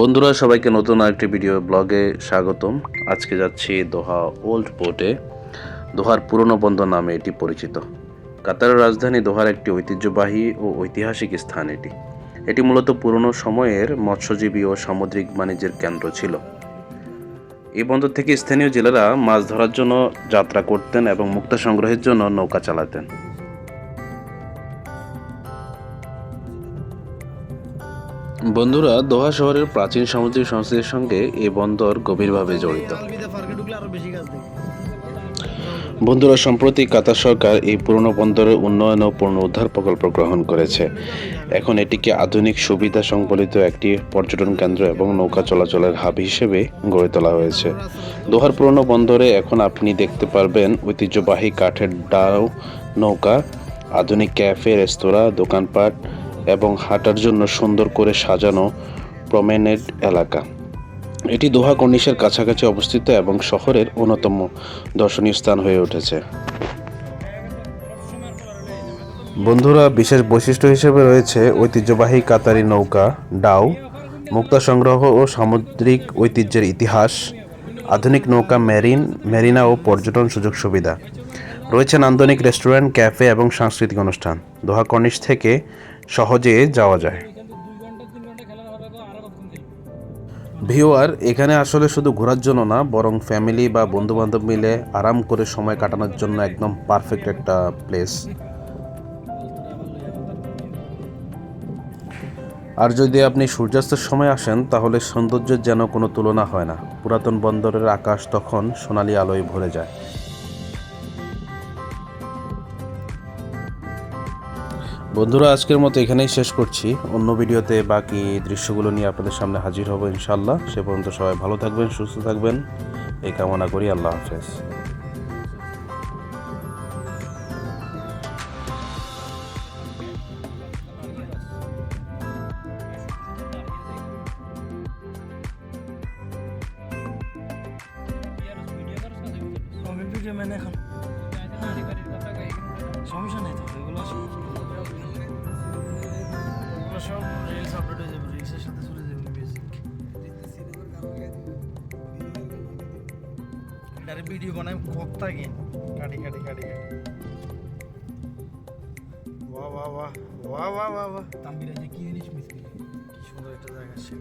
বন্ধুরা, সবাইকে নতুন আরেকটি ভিডিও ব্লগে স্বাগতম। আজকে যাচ্ছি দোহা ওল্ড পোর্টে দোহার পুরনো বন্দর নামে এটি পরিচিত। কাতারের রাজধানী দোহার একটি ঐতিহ্যবাহী ও ঐতিহাসিক স্থান এটি। এটি মূলত পুরনো সময়ের মৎস্যজীবী ও সামুদ্রিক বাণিজ্যের কেন্দ্র ছিল। এই বন্দর থেকে স্থানীয় জেলেরা মাছ ধরার জন্য যাত্রা করতেন এবং মুক্তা সংগ্রহের জন্য নৌকা চালাতেন। বন্ধুরা, দোহা শহরের প্রাচীন সামুদ্রিক সংস্কৃতির সঙ্গে এই বন্দর গভীরভাবে জড়িত। বন্ধুরা, সম্প্রতি কাতার সরকার এই পুরনো বন্দরের উন্নয়ন ও পুনরুদ্ধার প্রকল্প গ্রহণ করেছে। এখন এটিকে আধুনিক সুবিধা সংবলিত একটি পর্যটন কেন্দ্র এবং নৌকা চলাচলের হাব হিসেবে গড়ে তোলা হয়েছে। দোহার পুরনো বন্দরে এখন আপনি দেখতে পারবেন ঐতিহ্যবাহী কাঠের ডাও, নৌকা, আধুনিক ক্যাফে, রেস্তোরাঁ, দোকানপাট এবং হাঁটার জন্য সুন্দর করে সাজানো প্রমেনেড এলাকা। এটি দোহা কর্নিশের কাছাকাছি অবস্থিত এবং শহরের অন্যতম দর্শনীয় স্থান হয়ে উঠেছে। বন্ধুরা, বিশেষ বৈশিষ্ট্য হিসেবে রয়েছে ঐতিহ্যবাহী কাতারি নৌকা ডাউ মুক্তা সংগ্রহ ও সামুদ্রিক ঐতিহ্যের ইতিহাস, আধুনিক নৌকা মেরিন, মেরিনা ও পর্যটন সুযোগ সুবিধা। রয়েছে নান্দনিক রেস্টুরেন্ট, ক্যাফে এবং সাংস্কৃতিক অনুষ্ঠান। দোহা কর্নিশ থেকে সহজে যাওয়া যায়। ভিওয়ার এখানে আসলে শুধু ঘোরার জন্য না, বরং ফ্যামিলি বা বন্ধু বান্ধব মিলে আরাম করে সময় কাটানোর জন্য একদম পারফেক্ট একটা প্লেস। আর যদি আপনি সূর্যাস্তের সময় আসেন, তাহলে সৌন্দর্যের যেন কোনো তুলনা হয় না। পুরাতন বন্দরের আকাশ তখন সোনালি আলোয় ভরে যায়। বন্ধুরা, আজকের মতো এখানেই শেষ করছি। অন্য ভিডিওতে বাকি দৃশ্যগুলো নিয়ে আপনাদের সামনে হাজির হব ইনশাল্লাহ সে পর্যন্ত সবাই ভালো থাকবেন, সুস্থ থাকবেন। এই কামনা করি, আল্লাহ হাফেজ। এখন সমস্যা তো সব- রিলস আপলোড হয়ে যাবে রিলসের সাথে চলে যাবে মিউজিক এটারে ভিডিও বানাই কত্তা থাকে কাটি কাটি কাটি কাটি বাহ বাহ বাহ বাহ বাহ বাহ বাহ। তাম্বিরা যে কি জিনিস মিস কি সুন্দর একটা জায়গা সে